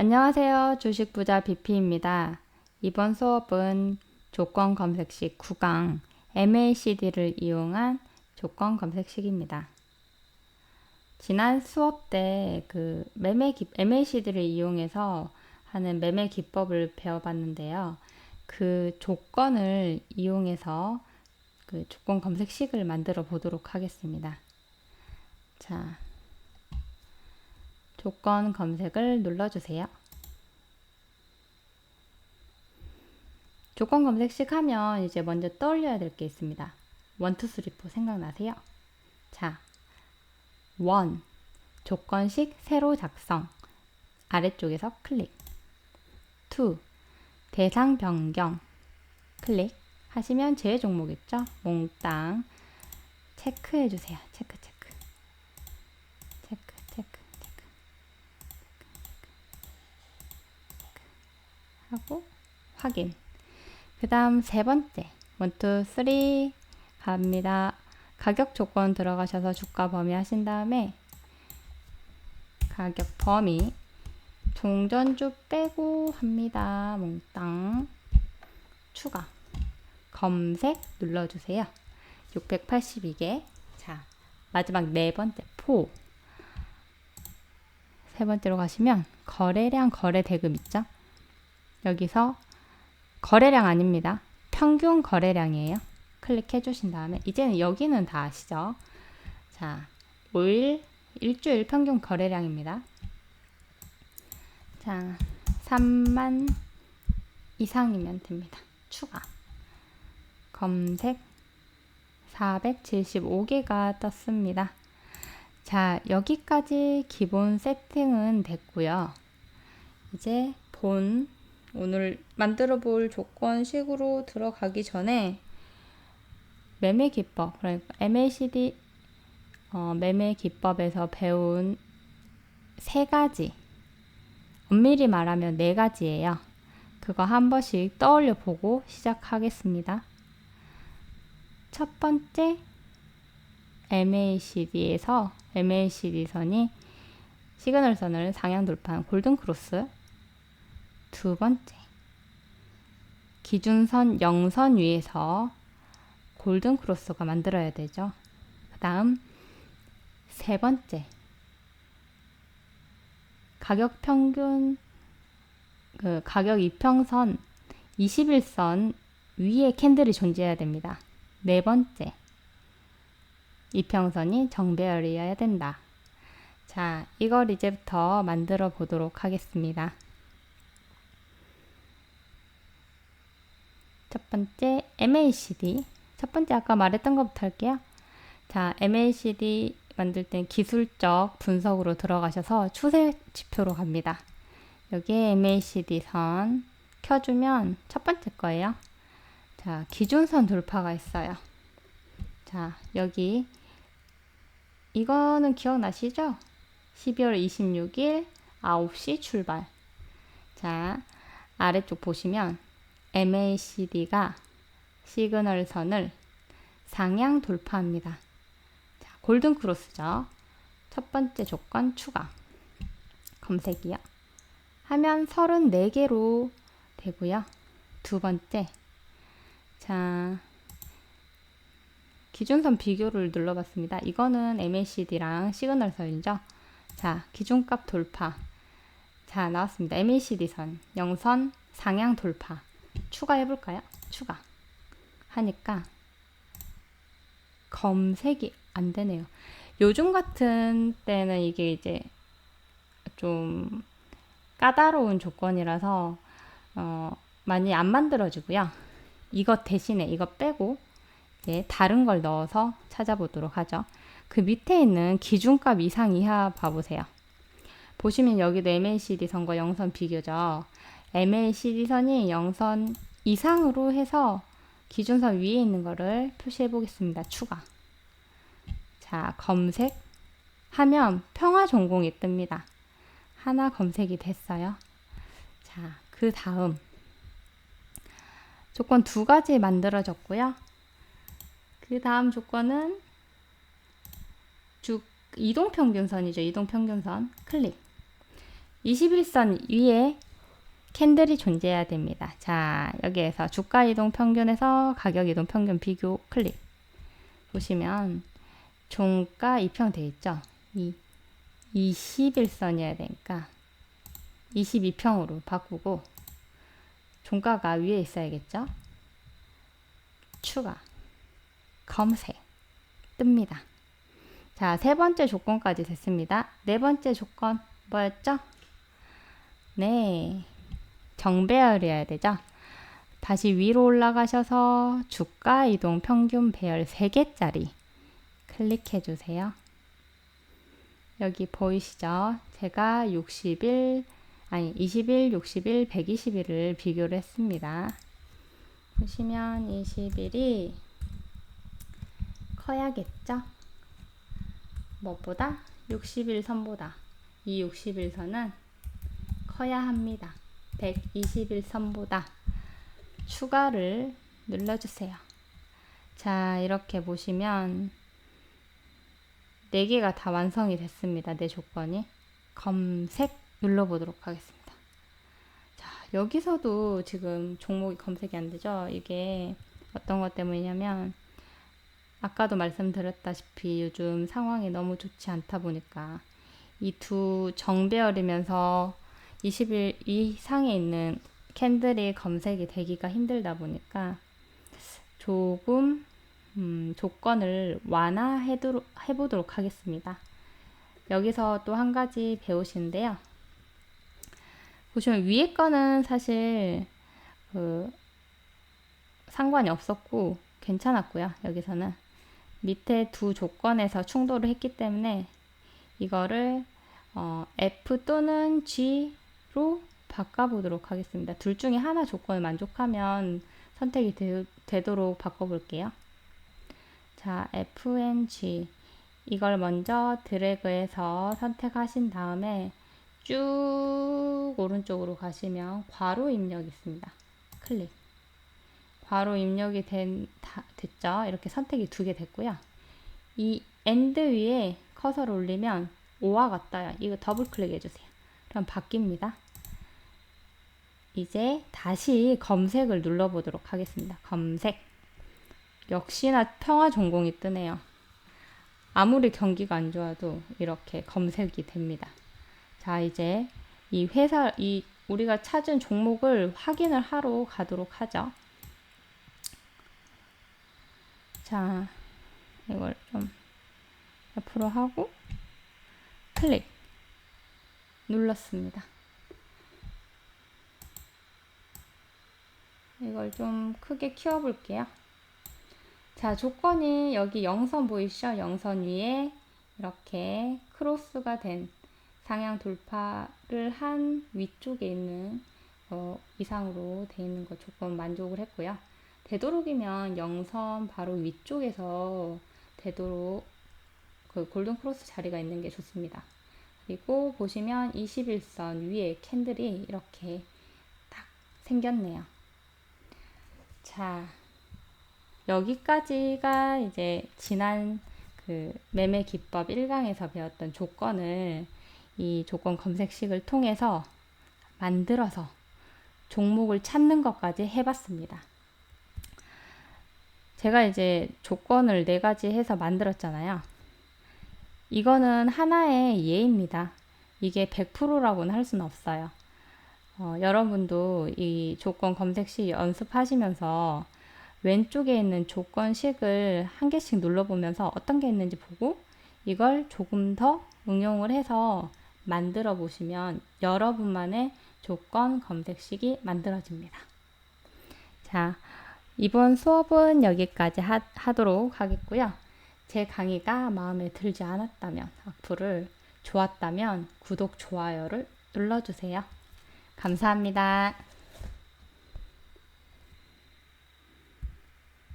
안녕하세요. 주식부자 BP입니다. 이번 수업은 조건 검색식 9강 MACD를 이용한 조건 검색식입니다. 지난 수업 때 그 매매 기, MACD를 이용해서 하는 매매 기법을 배워봤는데요. 그 조건을 이용해서 그 조건 검색식을 만들어 보도록 하겠습니다. 자, 조건 검색을 눌러주세요. 조건 검색식 하면 이제 먼저 떠올려야 될 게 있습니다. 1, 2, 3, 4 생각나세요? 자, 1. 조건식 새로 작성. 아래쪽에서 클릭. 2. 대상 변경. 클릭. 하시면 제 종목 있죠? 몽땅. 체크해 주세요. 체크. 체크, 체크, 체크. 하고 확인. 그 다음 세 번째. 1, 2, 3 갑니다. 가격 조건 들어가셔서 주가 범위 하신 다음에 가격 범위 종전주 빼고 합니다. 몽땅 추가 검색 눌러주세요. 682개 자 마지막 네 번째 포 세 번째로 가시면 거래량 거래 대금 있죠? 여기서 거래량 아닙니다. 평균 거래량이에요. 클릭해 주신 다음에 이제는 여기는 다 아시죠? 자, 5일 일주일 평균 거래량입니다. 자, 3만 이상이면 됩니다. 추가. 검색 475개가 떴습니다. 자, 여기까지 기본 세팅은 됐고요. 이제 본 오늘 만들어 볼 조건식으로 들어가기 전에 매매 기법, 그러니까 MACD 어, 매매 기법에서 배운 세 가지, 엄밀히 말하면 네 가지예요. 그거 한 번씩 떠올려 보고 시작하겠습니다. 첫 번째, MACD에서 MACD 선이 시그널 선을 상향 돌파한 골든 크로스. 두 번째, 기준선 0선 위에서 골든 크로스가 만들어야 되죠. 그 다음, 세 번째, 가격 평균, 그 가격 이평선 21선 위에 캔들이 존재해야 됩니다. 네 번째, 이평선이 정배열이어야 된다. 자, 이걸 이제부터 만들어 보도록 하겠습니다. 첫 번째, MACD. 첫 번째 아까 말했던 것부터 할게요. 자, MACD 만들 땐 기술적 분석으로 들어가셔서 추세 지표로 갑니다. 여기에 MACD 선 켜주면 첫 번째 거예요. 자, 기준선 돌파가 있어요. 자, 여기 이거는 기억나시죠? 12월 26일 9시 출발. 자, 아래쪽 보시면 MACD가 시그널 선을 상향 돌파합니다. 자, 골든 크로스죠. 첫 번째 조건 추가. 검색이요. 하면 34개로 되고요. 두 번째. 자, 기준선 비교를 눌러봤습니다. 이거는 MACD랑 시그널 선이죠. 자, 기준값 돌파. 자, 나왔습니다. MACD 선, 0선 상향 돌파. 추가해볼까요? 추가. 하니까 검색이 안 되네요. 요즘 같은 때는 이게 이제 좀 까다로운 조건이라서 어, 많이 안 만들어지고요. 이것 대신에 이거 빼고 이제 다른 걸 넣어서 찾아보도록 하죠. 그 밑에 있는 기준값 이상 이하 봐보세요. 보시면 여기도 MACD 선과 영선 비교죠. MACD 선이 영선 이상으로 해서 기준선 위에 있는 거를 표시해 보겠습니다. 추가. 자, 검색 하면 평화 전공이 뜹니다. 하나 검색이 됐어요. 자, 그 다음 조건 두 가지 만들어졌고요. 그 다음 조건은 주 이동 평균선이죠. 이동 평균선 클릭. 21선 위에 캔들이 존재해야 됩니다. 자, 여기에서 주가 이동 평균에서 가격 이동 평균 비교 클릭. 보시면 종가 2평 돼 있죠? 이 21선이어야 되니까 22평으로 바꾸고 종가가 위에 있어야겠죠? 추가 검색 뜹니다. 자, 세 번째 조건까지 됐습니다. 네 번째 조건 뭐였죠? 네. 정배열 이어야 되죠. 다시 위로 올라가셔서 주가 이동 평균 배열 3개짜리 클릭해 주세요. 여기 보이시죠? 제가 60일, 아니 20일, 60일, 120일을 비교를 했습니다. 보시면 20일이 커야겠죠? 무엇보다 60일 선보다 이 60일 선은 커야 합니다. 121 선보다 추가를 눌러주세요. 자, 이렇게 보시면 4개가 다 완성이 됐습니다. 내 조건이. 검색 눌러보도록 하겠습니다. 자, 여기서도 지금 종목이 검색이 안 되죠? 이게 어떤 것 때문이냐면 아까도 말씀드렸다시피 요즘 상황이 너무 좋지 않다 보니까 이 두 정배열이면서 20일 이상에 있는 캔들이 검색이 되기가 힘들다 보니까 조금 음, 조건을 완화해보도록 하겠습니다. 여기서 또 한 가지 배우시는데요. 보시면 위에 거는 사실 그 상관이 없었고 괜찮았고요. 여기서는 밑에 두 조건에서 충돌을 했기 때문에 이거를 어, F 또는 G 로 바꿔보도록 하겠습니다. 둘 중에 하나 조건을 만족하면 선택이 되, 도록 바꿔볼게요. 자, FNG 이걸 먼저 드래그해서 선택하신 다음에 쭉 오른쪽으로 가시면 괄호 입력 있습니다. 클릭. 괄호 입력이 된, 다, 됐죠? 이렇게 선택이 두 개 됐고요. 이 엔드 위에 커서를 올리면 5와 같다요. 이거 더블 클릭 해주세요. 그럼 바뀝니다. 이제 다시 검색을 눌러보도록 하겠습니다. 검색. 역시나 평화 전공이 뜨네요. 아무리 경기가 안 좋아도 이렇게 검색이 됩니다. 자, 이제 이 회사, 이 우리가 찾은 종목을 확인을 하러 가도록 하죠. 자, 이걸 좀 옆으로 하고 클릭 눌렀습니다. 이걸 좀 크게 키워볼게요. 자, 조건이 여기 영선 보이시죠? 영선 위에 이렇게 크로스가 된 상향 돌파를 한 위쪽에 있는 어, 이상으로 되어 있는 거 조건 만족을 했고요. 되도록이면 영선 바로 위쪽에서 되도록 그 골든 크로스 자리가 있는 게 좋습니다. 그리고 보시면 21선 위에 캔들이 이렇게 딱 생겼네요. 자, 여기까지가 이제 지난 그 매매 기법 1강에서 배웠던 조건을 이 조건 검색식을 통해서 만들어서 종목을 찾는 것까지 해봤습니다. 제가 이제 조건을 네 가지 해서 만들었잖아요. 이거는 하나의 예입니다. 이게 100%라고는 할 수는 없어요. 어, 여러분도 이 조건 검색식 연습하시면서 왼쪽에 있는 조건식을 한 개씩 눌러보면서 어떤 게 있는지 보고 이걸 조금 더 응용을 해서 만들어 보시면 여러분만의 조건 검색식이 만들어집니다. 자, 이번 수업은 여기까지 하, 하도록 하겠고요. 제 강의가 마음에 들지 않았다면, 악플을 좋았다면 구독, 좋아요를 눌러주세요. 감사합니다.